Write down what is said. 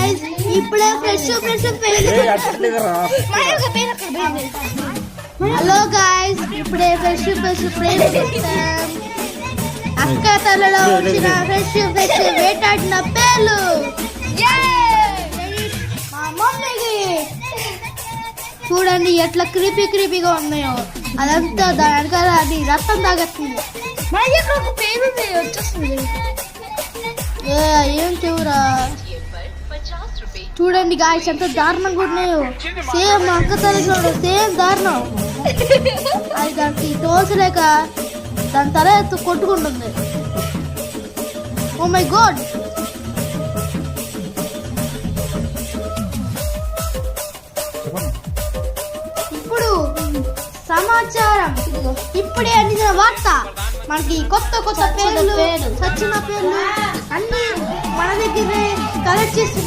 Guys ఇప్పుడే fresh fresh hello guys ఇప్పుడే fresh fresh అక్క తలలో వచ్చిన ఫ్రెష్ ఫ్రెష్ వేటాడిన పేర్లు. మా మమ్మీకి. చూడండి ఎట్లా క్రీపీ క్రీపీగా ఉన్నాయో. అదంతా దాని వెనకాల అది రక్తం తాగట్టుంది ఏ, ఏం చెవురా? చూడండి గాయస్ ఎంత దారుణంగా ఉన్నాయో. సేమ్ అక్క తల చూడ సేమ్ దారుణం. అది దానికి తోసలేక దాని తల ఎత్తు కొట్టుకుంటుంది. ఓ మై గాడ్ ఇప్పుడు సమాచారం. ఇప్పుడే అందిన వార్త. మనకి కొత్త కొత్త పేర్లు సచ్చిన పేర్లు. Hadi be. Kara.